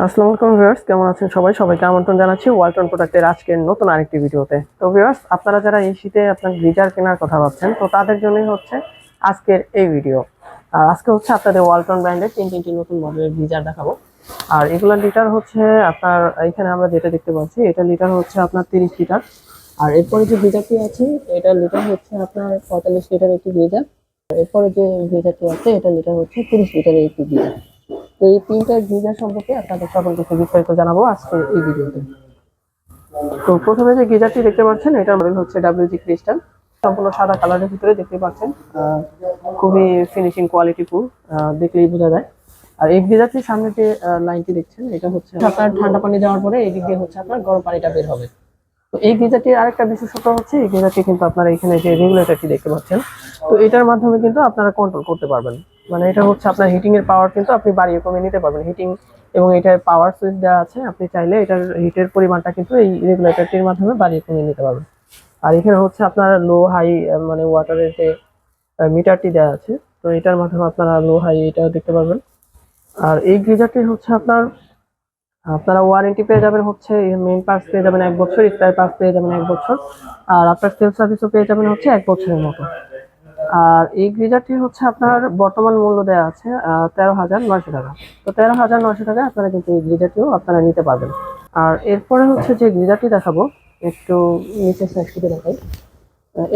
আসসালামু আলাইকুম ভিউয়ার্স, কেমন আছেন সবাই? সবাইকে আমন্ত্রণ জানাচ্ছি ওয়ালটন প্রোডাক্টের আজকের নতুন আরেকটি ভিডিওতে। তো ভিউয়ার্স, আপনারা যারা এই শীতে আপনার গিজার কেনার কথা ভাবছেন, তো তাদের জন্যই হচ্ছে আজকের এই ভিডিও। আর আজকে হচ্ছে আপনাদের ওয়ালটন ব্র্যান্ডের তিন তিনটি নতুন মডেলের গিজার দেখাবো। আর এগুলোর লিটার হচ্ছে আপনার এখানে আমরা যেটা দেখতে পাচ্ছি, এটা লিটার হচ্ছে আপনার তিরিশ লিটার আর এরপরে যে গিজারটি আছে, এটা লিটার হচ্ছে আপনার পঁয়তাল্লিশ লিটার একটি গিজার। এরপরে যে গিজারটি আছে, এটা লিটার হচ্ছে তিরিশ লিটারের একটি গিজার। এই তিনটা গিজার সম্পর্কে আপনাদের সকলকে বিস্তারিত জানাব আজকে এই ভিডিওতে। তো প্রথমে যে গিজারটি দেখতে পাচ্ছেন এটা মডেল হচ্ছে ডাব্লিউজি ক্রিস্টাল সম্পূর্ণ সাদা কালারের ভিতরে দেখতে পাচ্ছেন খুবই ফিনিশিং কোয়ালিটি ফুল দেখলেই বোঝা যায়। আর এই গিজারটির সামনে যে লাইনটি দেখছেন, এটা হচ্ছে আপনার ঠান্ডা পানি যাওয়ার পরে এই দিক দিয়ে হচ্ছে আপনার গরম পানিটা বের হবে। তো এই গিজারটির আরেকটা বিশেষত্ব হচ্ছে, এই গিজারটি কিন্তু আপনারা এখানে যে রেগুলেটরটি দেখতে পাচ্ছেন, তো এটার মাধ্যমে কিন্তু আপনারা কন্ট্রোল করতে পারবেন। মানে এটা হচ্ছে আপনার হিটিং এর পাওয়ার কিন্তু আপনি বাড়িয়ে কমিয়ে নিতে পারবেন। হিটিং এবং এটার পাওয়ার সুইচ দেওয়া আছে, আপনি চাইলে এটার হিটের পরিমাণটা কিন্তু এই রেগুলেটরটির মাধ্যমে বাড়িয়ে কমিয়ে নিতে পারবেন। আর এখানে হচ্ছে আপনার লো হাই মানে ওয়াটারের যে মিটারটি দেওয়া আছে, তো এটার মাধ্যমে আপনারা লো হাই এটাও দেখতে পারবেন। আর এই গিজারটি হচ্ছে আপনার আপনারা ওয়ারেন্টি পেয়ে যাবেন হচ্ছে মেইন পার্টস পেয়ে যাবেন এক বছর স্পেয়ার পার্টস পেয়ে যাবেন এক বছর, আর আপনার সেলফ সার্ভিসও পেয়ে যাবেন হচ্ছে এক বছরের মতো। আর এই গ্রিজারটি হচ্ছে আপনার বর্তমান মূল্য দেওয়া আছে তেরো হাজার নয়শো টাকা। তো তেরো হাজার নয়শো টাকায় আপনারা কিন্তু এই গ্রিজারটিও আপনারা নিতে পারবেন। আর এরপরে হচ্ছে যে গ্রিজারটি দেখাবো, একটু নিচের সাইড থেকে দেখাই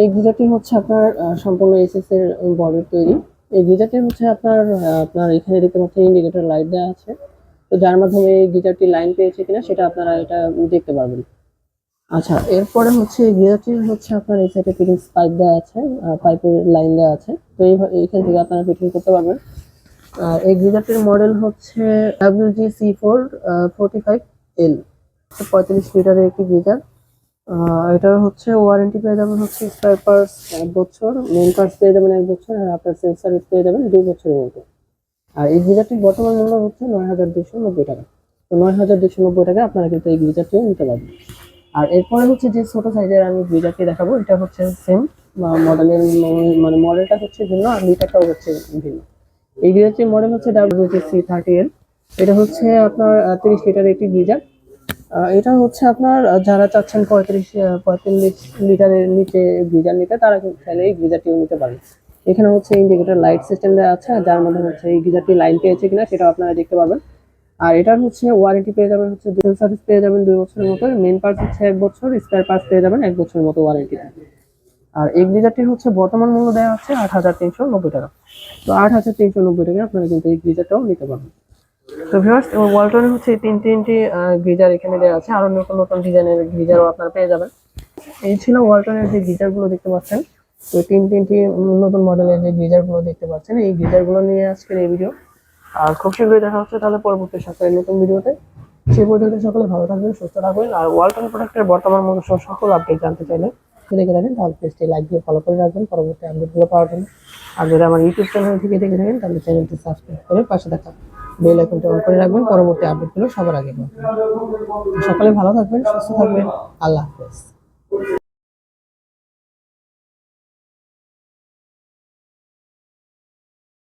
এই গিজারটি হচ্ছে আপনার সম্পূর্ণ এসএস এর বডির তৈরি। এই গিজারটি হচ্ছে আপনার আপনার এখানে দেখতে পাচ্ছেন ইন্ডিকেটর লাইট দেওয়া আছে। তো যার মাধ্যমে এই গিজারটি লাইন পেয়েছে কিনা সেটা আপনারা এটা দেখতে পারবেন। আচ্ছা এরপরে হচ্ছে গিজারটি হচ্ছে আপনার এই সাইডে ফিটিংস পাইপ দেওয়া আছে পাইপের লাইন দেওয়া আছে। তো এইখান থেকে আপনারা ফিটিং করতে পারবেন। আর এই গিজারটির মডেল হচ্ছে W G C four forty five L পঁয়তাল্লিশ লিটারের একটি গিজার এটার হচ্ছে ওয়ারেন্টি পেয়ে যাবেন হচ্ছে স্পার পার্স এক বছর মেন পার্স পেয়ে যাবেন এক বছর, আর আপনার সেন্সার পেয়ে যাবেন দুই বছরের মতো আর এই গিজারটির বর্তমান মূল্য হচ্ছে নয় হাজার দুশো নব্বই টাকা। তো নয় হাজার দুশো নব্বই টাকা আপনারা কিন্তু এই গিজারটিও নিতে পারবেন। আর এরপরে হচ্ছে যে ছোট সাইজের আমি গিজারটি দেখাবো, এটা হচ্ছে সেম মডেলের মানে মডেলটা হচ্ছে ভিন্ন আর লিটারটাও হচ্ছে ভিন্ন। এই গিজারটির মডেল হচ্ছে ডাব্লিউজি সি থার্টি এল এটা হচ্ছে আপনার তিরিশ লিটারের একটি গিজার এটা হচ্ছে আপনার যারা চাচ্ছেন পঁয়ত্রিশ পঁয়তাল্লিশ লিটারের নিচে গিজার নিতে, তারা চাইলে এই গিজারটিও নিতে পারেন। এখানে হচ্ছে ইন্ডিকেটর লাইট সিস্টেম দেওয়া আছে যার মধ্যে হচ্ছে এই গিজারটি লাইন পেয়েছে কিনা সেটাও আপনারা দেখতে পাবেন আর এটার হচ্ছে ওয়ারেন্টি পেয়ে যাবেন, হচ্ছে দুই সার্ভিস পেয়ে যাবেন দুই বছরের মতো মেন পার্টস হচ্ছে এক বছর স্পেয়ার পার্টস পেয়ে যাবেন এক বছরের মতো ওয়ারেন্টি আর এই গিজারটির হচ্ছে বর্তমান মূল্য দেওয়া হচ্ছে আট হাজার তিনশো নব্বই টাকা। তো আট হাজার তিনশো নব্বই টাকা আপনারা কিন্তু এই গিজারটাও নিতে পারবেন। তো ভিউয়ার্স এবং ওয়ালটনের হচ্ছে তিন তিনটি গিজার এখানে দেওয়া আছে। আরও নতুন নতুন ডিজাইনের গিজারও আপনারা পেয়ে যাবেন। এই ছিল ওয়ালটনের যে গিজারগুলো দেখতে পাচ্ছেন। তো তিন তিনটি নতুন মডেলের যে গিজারগুলো দেখতে পাচ্ছেন, এই গিজারগুলো নিয়ে আজকের এই ভিডিও আর খুব শীঘ্রই দেখা হচ্ছে তাহলে পরবর্তী সপ্তাহের নতুন ভিডিওতে সে পর্যন্ত সকলে ভালো থাকবেন, সুস্থ থাকবেন। আর ওয়ালটন প্রোডাক্টের বর্তমান মূল্য সকল আপডেট জানতে চাইলে দেখে রাখেন তাহলে পেজটি লাইক দিয়ে ফলো করে রাখবেন। পরবর্তী আপডেটগুলো পাওয়ার জন্য। আর যদি আমার ইউটিউব চ্যানেল থেকে দেখে থাকেন, তাহলে চ্যানেলটি সাবস্ক্রাইব করে পাশে থাকা বেল আইকনটি অন করে রাখবেন। পরবর্তী আপডেটগুলো সবার আগে সকলে ভালো থাকবেন, সুস্থ থাকবেন। আল্লাহ হাফেজ।